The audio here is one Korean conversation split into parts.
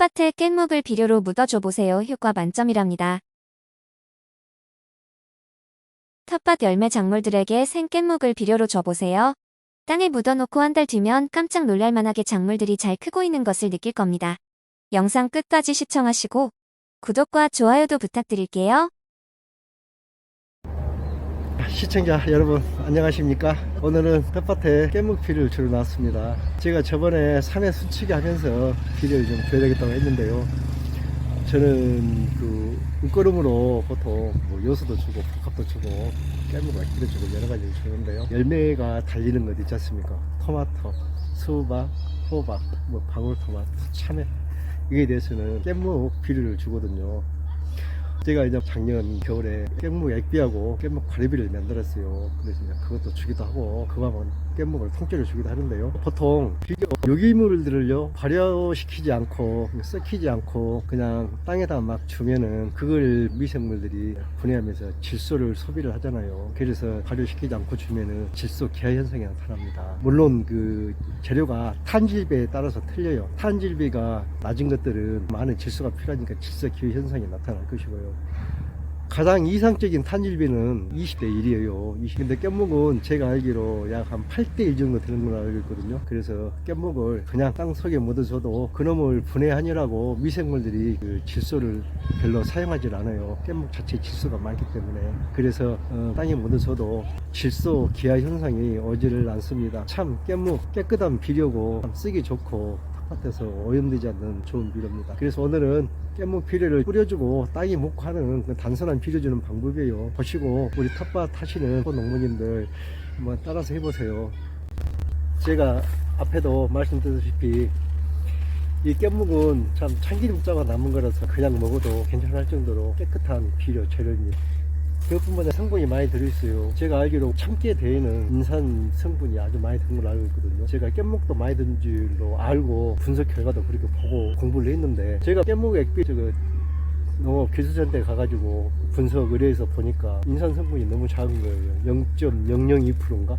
텃밭에 깻묵을 비료로 묻어줘 보세요. 효과 만점이랍니다. 텃밭 열매 작물들에게 생 깻묵을 비료로 줘보세요. 땅에 묻어놓고 한 달 뒤면 깜짝 놀랄만하게 작물들이 잘 크고 있는 것을 느낄 겁니다. 영상 끝까지 시청하시고 구독과 좋아요도 부탁드릴게요. 시청자 여러분 안녕하십니까? 오늘은 텃밭에 깻묵비를 주러 나왔습니다. 제가 저번에 3회 수치기 하면서 비료를 좀 줘야 되겠다고 했는데요. 저는 그 물거름으로 보통 뭐 요소도 주고 복합도 주고 깻묵을 기도 주고 여러 가지를 주는데요. 열매가 달리는 것 있지 않습니까? 토마토 수박 호박 뭐 방울토마토 참외. 이게 대해서는 깻묵 비료를 주거든요 제가 이제 작년 겨울에 깻묵 액비하고 깻묵 과리비를 만들었어요. 그래서 이제 그것도 주기도 하고 그거하면 깻묵을 통째로 주기도 하는데요. 보통 유기물들을요 발효시키지 않고 썩히지 않고 그냥 땅에다 막 주면은 그걸 미생물들이 분해하면서 질소를 소비를 하잖아요. 그래서 발효시키지 않고 주면은 질소 기화 현상이 나타납니다. 물론 그 재료가 탄질비에 따라서 틀려요. 탄질비가 낮은 것들은 많은 질소가 필요하니까 질소 기화 현상이 나타날 것이고요. 가장 이상적인 탄질비는 20대 1이에요. 근데 깻묵은 제가 알기로 약 한 8대 1 정도 되는 걸로 알고 있거든요. 그래서 깻묵을 그냥 땅 속에 묻어줘도 그놈을 분해하느라고 미생물들이 그 질소를 별로 사용하지 않아요. 깻묵 자체 질소가 많기 때문에. 그래서 어, 땅에 묻어줘도 질소 기화 현상이 오지를 않습니다. 참 깻묵 깨끗한 비료고 참 쓰기 좋고 텃 밭에서 오염되지 않는 좋은 비료입니다. 그래서 오늘은 깻묵 비료를 뿌려주고 땅이 묵고 하는 그 단순한 비료 주는 방법이에요. 보시고 우리 텃밭 하시는 농부님들 한번 따라서 해보세요. 제가 앞에도 말씀드렸다시피 이 깻묵은 참 참기름 묵자가 남은 거라서 그냥 먹어도 괜찮을 정도로 깨끗한 비료 재료입니다. 그것뿐만 성분이 많이 들어있어요. 제가 알기로 참깨 대에는 인산 성분이 아주 많이 든 걸로 알고 있거든요. 제가 깻묵도 많이 든 줄로 알고 분석 결과도 그렇게 보고 공부를 했는데 제가 깻묵 액비 저거 농업 기술전대 가가지고 분석 의뢰해서 보니까 인산 성분이 너무 작은 거예요. 0.002%인가?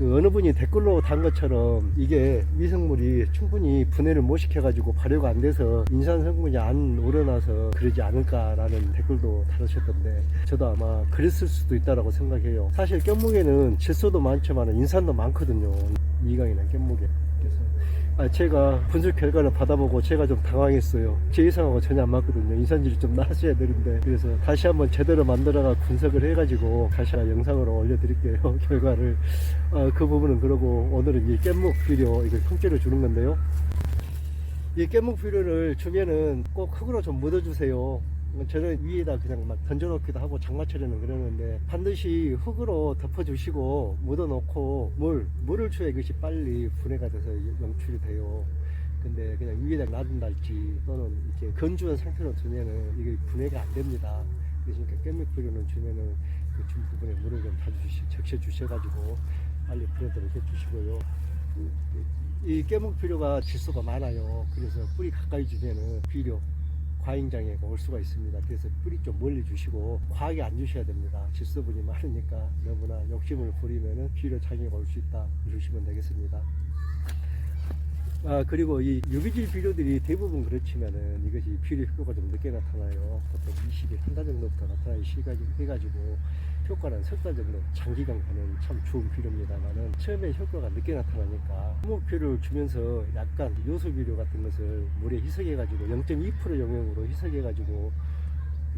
그 어느 분이 댓글로 단 것처럼 이게 미생물이 충분히 분해를 못 시켜가지고 발효가 안 돼서 인산 성분이 안 우러나서 그러지 않을까라는 댓글도 달으셨던데 저도 아마 그랬을 수도 있다라고 생각해요. 사실 깻묵에는 질소도 많지만 인산도 많거든요. 미강이나 깻묵에. 아, 제가 분석 결과를 받아보고 제가 좀 당황했어요. 제 예상하고 전혀 안 맞거든요. 인산질이 좀 나았어야 되는데. 그래서 다시 한번 제대로 만들어가 분석을 해가지고 다시 영상으로 올려드릴게요. 결과를. 어, 그 부분은 그러고 오늘은 이 깻묵 비료 이걸 통째로 주는 건데요. 이 깻묵 비료를 주면은 꼭 흙으로 좀 묻어주세요. 저는 위에다 그냥 막 던져놓기도 하고 장마철에는 그러는데 반드시 흙으로 덮어주시고 묻어놓고 물, 물을 줘야 이것이 빨리 분해가 돼서 영출이 돼요. 근데 그냥 위에다 놔둔달지 또는 이렇게 건조한 상태로 두면은 이게 분해가 안 됩니다. 그러니까 깻잎 비료는 주면은 그준 부분에 물을 좀 다주시, 적셔 주셔가지고 빨리 분해도록 해주시고요. 이 깨목 비료가 질소가 많아요. 그래서 뿌리 가까이 주면은 비료 과잉장애가 올 수가 있습니다. 그래서 뿌리 좀 멀리 주시고 과하게 안 주셔야 됩니다. 질소분이 많으니까 너무나 욕심을 부리면은 비료 장애가 올 수 있다 주시면 되겠습니다. 아 그리고 이 유기질 비료들이 대부분 그렇지만은 이것이 비료 효과가 좀 늦게 나타나요. 보통 20일 한 달 정도부터 나타나기 시작해가지고 효과는 석 달 정도 장기간 가는 참 좋은 비료입니다만은 처음에 효과가 늦게 나타나니까 호목비료를 주면서 약간 요소 비료 같은 것을 물에 희석해가지고 0.2% 용량으로 희석해가지고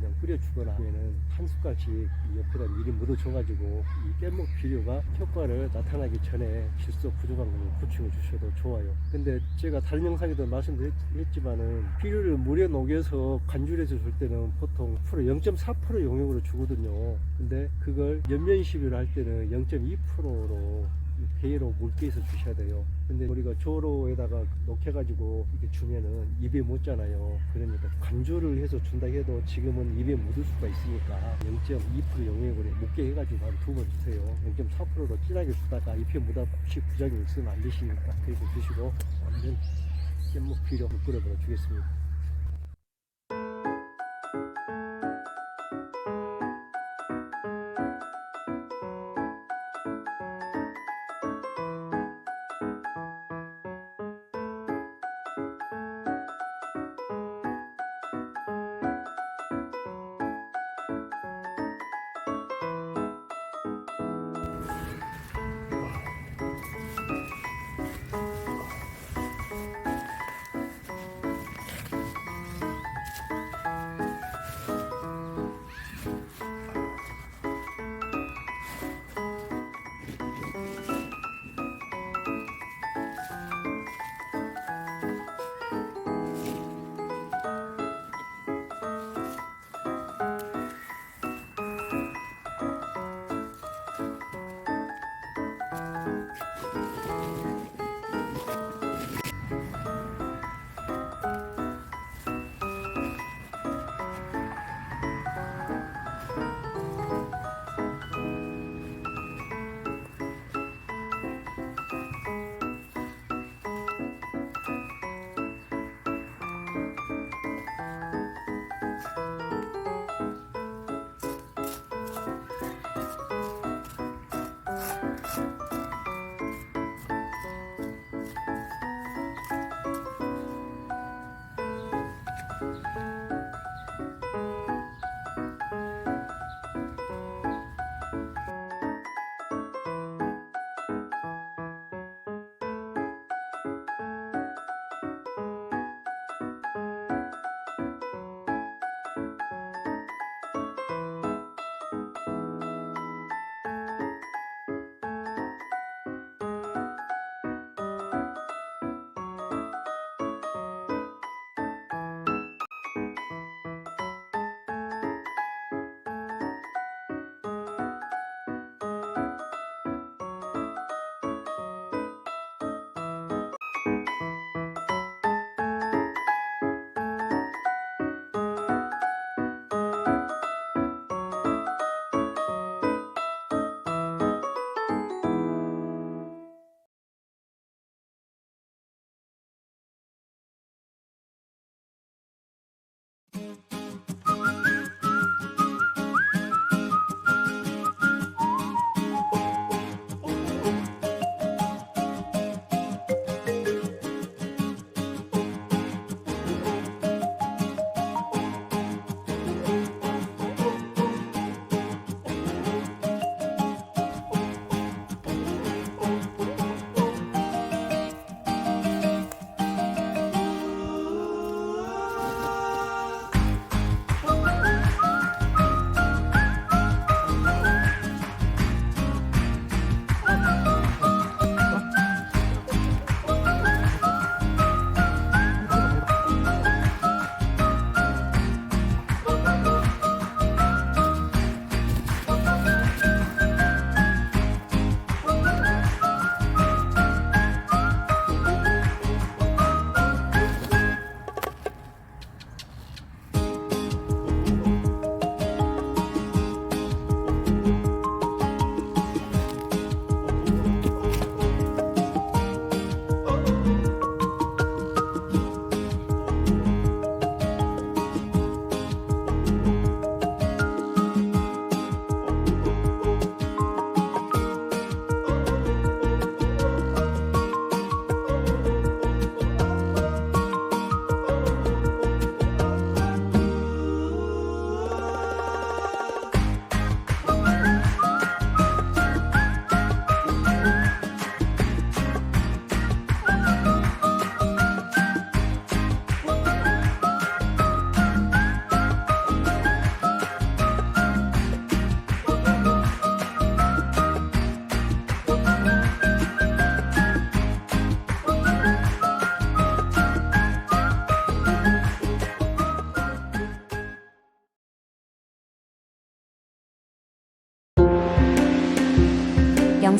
그냥 뿌려주거나 하면은 한 숟갈씩 옆에다 미리 묻어줘가지고 이 깻목 비료가 효과를 나타나기 전에 질소 부족한 걸 보충해 주셔도 좋아요. 근데 제가 다른 영상에도 말씀드렸지만은 비료를 물에 녹여서 간줄해서 줄 때는 보통 프로 0.4% 용량으로 주거든요. 근데 그걸 연면 시비를 할 때는 0.2%로 배로 물개에서 주셔야 돼요. 근데 우리가 조로에다가 녹여가지고 이렇게 주면은 입에 묻잖아요. 그러니까 간주를 해서 준다 해도 지금은 입에 묻을 수가 있으니까 0.2% 용액으로 묻게 해가지고 한 두 번 주세요. 0.4%로 진하게 주다가 입에 묻어 혹시 부작용 있으면 안 되시니까 그렇게 주시고 완전 깻목 비료 끓여버려 주겠습니다.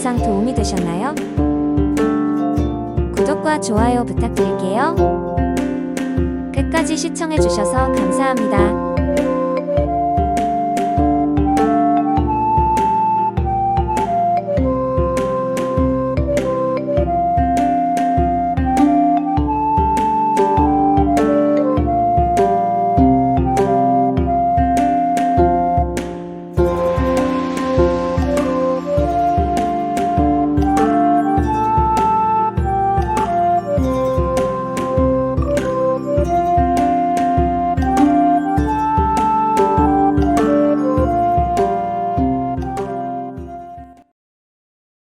영상 도움이 되셨나요? 구독과 좋아요 부탁드릴게요. 끝까지 시청해주셔서 감사합니다.